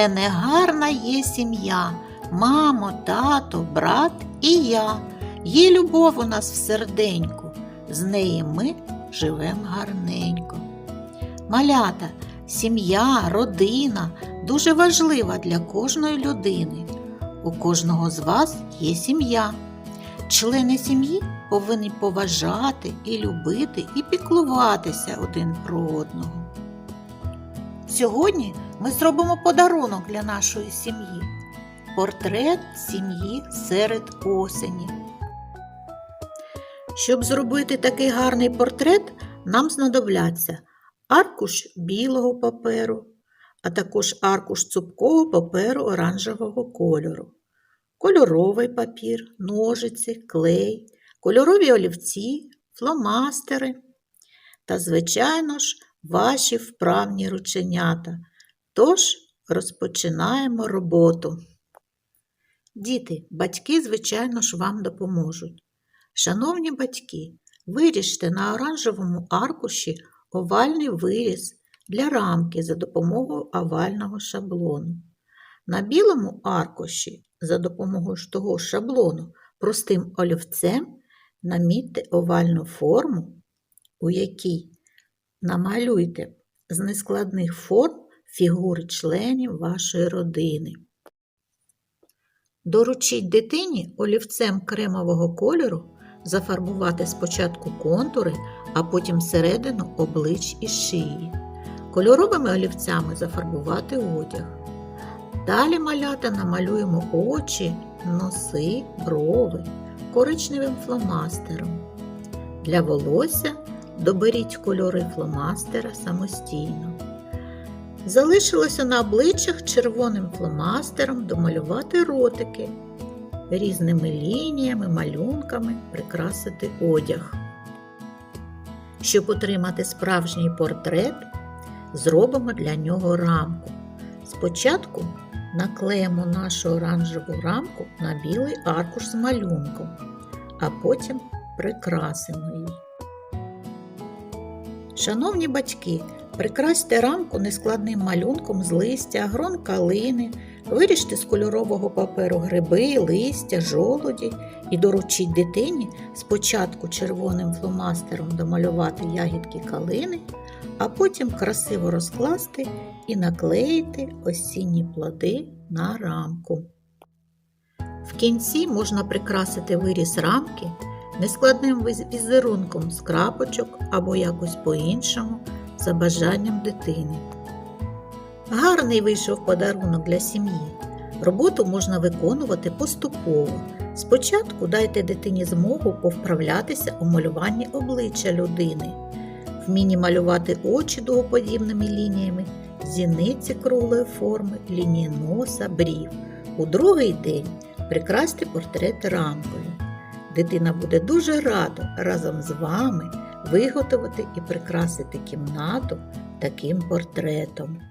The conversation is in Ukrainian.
мене гарна є сім'я, мамо, тато, брат і я. Є любов у нас в серденьку, з неї ми живем гарненько. Малята, сім'я, родина дуже важлива для кожної людини. У кожного з вас є сім'я. Члени сім'ї повинні поважати і любити і піклуватися один про одного. Сьогодні ми зробимо подарунок для нашої сім'ї. Портрет сім'ї серед осені. Щоб зробити такий гарний портрет, нам знадобляться аркуш білого паперу, а також аркуш цупкого паперу оранжевого кольору, кольоровий папір, ножиці, клей, кольорові олівці, фломастери та, звичайно ж, ваші вправні рученята. Тож розпочинаємо роботу. Діти, батьки, звичайно ж, вам допоможуть. Шановні батьки, виріжте на оранжевому аркуші овальний виріз для рамки за допомогою овального шаблону. На білому аркуші за допомогою того шаблону простим олівцем намітьте овальну форму, у якій намалюйте з нескладних форм фігури членів вашої родини. Доручіть дитині олівцем кремового кольору зафарбувати спочатку контури, а потім середину облич і шиї. Кольоровими олівцями зафарбувати одяг. Далі малята намалюємо очі, носи, брови коричневим фломастером. Для волосся доберіть кольори фломастера самостійно. Залишилося на обличчях червоним фломастером домалювати ротики, різними лініями, малюнками прикрасити одяг. Щоб отримати справжній портрет, зробимо для нього рамку. Спочатку наклеїмо нашу оранжеву рамку на білий аркуш з малюнком, а потім прикрасимо її. Шановні батьки, прикрасьте рамку нескладним малюнком з листя, грон калини, виріжте з кольорового паперу гриби, листя, жолуді і доручіть дитині спочатку червоним фломастером домалювати ягідки калини, а потім красиво розкласти і наклеїти осінні плоди на рамку. В кінці можна прикрасити виріз рамки нескладним візерунком з крапочок або якось по-іншому за бажанням дитини. Гарний вийшов подарунок для сім'ї. Роботу можна виконувати поступово. Спочатку дайте дитині змогу повправлятися у малюванні обличчя людини, вмінні малювати очі дугоподібними лініями, зіниці круглої форми, лінії носа, брів. У другий день прикрасьте портрет рамкою. Дитина буде дуже рада разом з вами виготовити і прикрасити кімнату таким портретом.